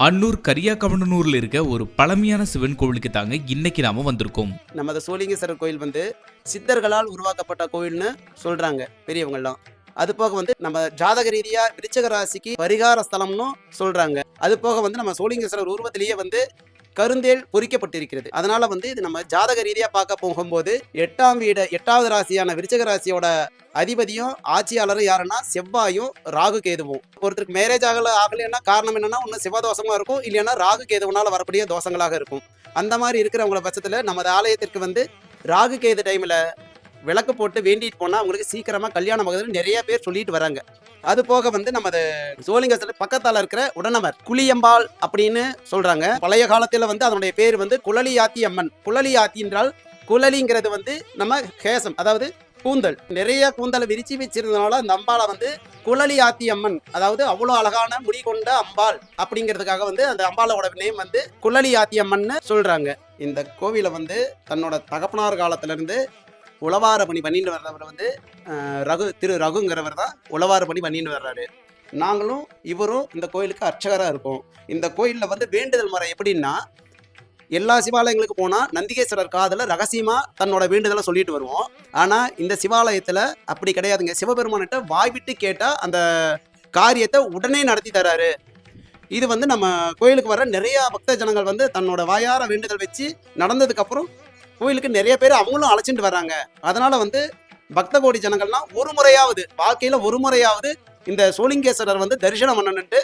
அன்னூர் கரியாக்கவனூர்ல இருக்க ஒரு பழமையான சிவன் கோவிலுக்கு தாங்க இன்னைக்கு நாம வந்திருக்கோம். நமது சோழிங்கேஸ்வரர் கோயில் வந்து சித்தர்களால் உருவாக்கப்பட்ட கோயில்னு சொல்றாங்க பெரியவங்கெல்லாம் அது போக வந்து நம்ம ஜாதக ரீதியா விருச்சக ராசிக்கு பரிகார ஸ்தலம்னு சொல்றாங்க. அது போக வந்து நம்ம சோழிங்கேஸ்வரர் உருவத்திலேயே வந்து கருந்தேல் பொறிக்கப்பட்டிருக்கிறது. அதனால வந்து இது நம்ம ஜாதக ரீதியா பார்க்க போகும்போது எட்டாம் வீட எட்டாவது ராசியான விருச்சக ராசியோட அதிபதியும் ஆட்சியாளரும் யாருன்னா செவ்வாயும் ராகு கேதுவும். ஒருத்தருக்கு மேரேஜ் ஆகல ஆகலைன்னா காரணம் என்னன்னா ஒன்று சிவதோஷமா இருக்கும் இல்லைன்னா ராகு கேதுவனால வரக்கூடிய தோஷங்களாக இருக்கும். அந்த மாதிரி இருக்கிறவங்கள பட்சத்தில் நமது ஆலயத்திற்கு வந்து ராகு கேது டைமில் விளக்கு போட்டு வேண்டிட்டு போனால் அவங்களுக்கு சீக்கிரமாக கல்யாணம் ஆகுதுன்னு நிறைய பேர் சொல்லிட்டு வராங்க. அது போக வந்து நமது சோழிங்கத்தில் பக்கத்தால் இருக்கிற உடனமர் குளியம்பாள் அப்படின்னு சொல்கிறாங்க பழைய காலத்தில் வந்து அதனுடைய பேர் வந்து குழலி ஆத்தி அம்மன். குழலி ஆத்தி என்றால் குழலிங்கிறது வந்து நம்ம கேசம் அதாவது கூந்தல். நிறைய கூந்தலை விரிச்சு வச்சிருந்தனால அந்த அம்பாளை வந்து குழலி ஆத்தி அம்மன் அதாவது அவ்வளோ அழகான முடி கொண்ட அம்பாள் அப்படிங்கிறதுக்காக வந்து அந்த அம்பாளோட நேம் வந்து குழலி ஆத்தி அம்மன் சொல்றாங்க. இந்த கோவிலை வந்து தன்னோட தகப்பனார் காலத்திலேருந்து உளவார பணி பண்ணிட்டு வர்றவர் வந்து ரகு திரு ரகுங்கிறவர் தான் உழவார பணி பண்ணிட்டு வர்றாரு. நாங்களும் இவரும் இந்த கோயிலுக்கு அர்ச்சகராக இருக்கோம். இந்த கோயிலில் வந்து வேண்டுதல் முறை எப்படின்னா எல்லா சிவாலயங்களுக்கு போனால் நந்திகேஸ்வரர் காதில் ரகசியமாக தன்னோட வேண்டுதலை சொல்லிட்டு வருவோம். ஆனால் இந்த சிவாலயத்தில் அப்படி கிடையாதுங்க. சிவபெருமான்கிட்ட வாய் விட்டு கேட்டால் அந்த காரியத்தை உடனே நடத்தி தராரு. இது வந்து நம்ம கோயிலுக்கு வர நிறையா பக்த ஜனங்கள் வந்து தன்னோட வாயார வேண்டுதல் வச்சு நடந்ததுக்கப்புறம் கோயிலுக்கு நிறைய பேர் அவங்களும் அழைச்சிட்டு வர்றாங்க. அதனால வந்து பக்த கோடி ஜனங்கள்லாம் ஒரு முறையாவது வாழ்க்கையில் ஒரு முறையாவது இந்த சோழிங்கேஸ்வரர் வந்து தரிசனம் பண்ணணுன்ட்டு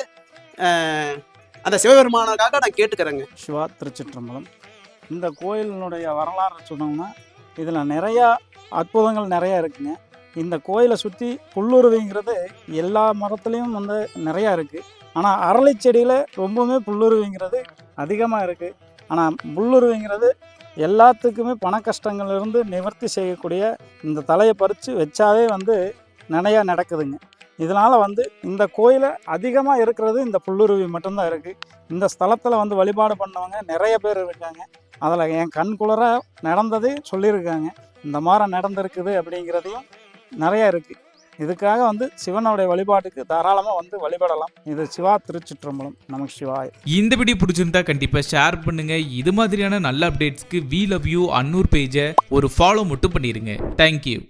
அந்த சிவபெருமானுக்காக நான் கேட்டுக்கிறேங்க. சிவா திருச்சிற்றம்பலம். இந்த கோயிலினுடைய வரலாறு சொன்னோம்னா இதில் நிறையா அற்புதங்கள் நிறையா இருக்குங்க. இந்த கோயிலை சுற்றி புல்லுருவிங்கிறது எல்லா மரத்துலேயும் வந்து நிறையா இருக்குது ஆனால் அரளி செடியில் ரொம்பவுமே புல்லுருவிங்கிறது அதிகமாக இருக்குது ஆனால் புல்லுருவிங்கிறது எல்லாத்துக்குமே பண கஷ்டங்கள்லேருந்து நிவர்த்தி செய்யக்கூடிய இந்த தலையை பறித்து வச்சாவே வந்து நிறையா நடக்குதுங்க. இதனால் வந்து இந்த கோயிலை அதிகமாக இருக்கிறது இந்த புல்லுருவி மட்டும்தான் இருக்குது இந்த ஸ்தலத்தில் வந்து வழிபாடு பண்ணவங்க நிறைய பேர் இருக்காங்க. அதில் என் கண் குளிர நடந்தது சொல்லியிருக்காங்க. இந்த மாதிரி நடந்திருக்குது அப்படிங்கிறதையும் நிறைய இருக்குது இதுக்காக வந்து சிவனுடைய வழிபாட்டுக்கு தாராளமாக வந்து வழிபடலாம். இது சிவா திருச்சிற்றம்பலம் நமக்கு சிவாய். இந்த வீடியோ பிடிச்சிருந்தா கண்டிப்பாக ஷேர் பண்ணுங்க. இது மாதிரியான நல்ல அப்டேட்ஸ்க்கு வி லவ் யூ அன்னூர் பேஜை ஒரு ஃபாலோ மட்டும் பண்ணிடுங்க தேங்க்யூ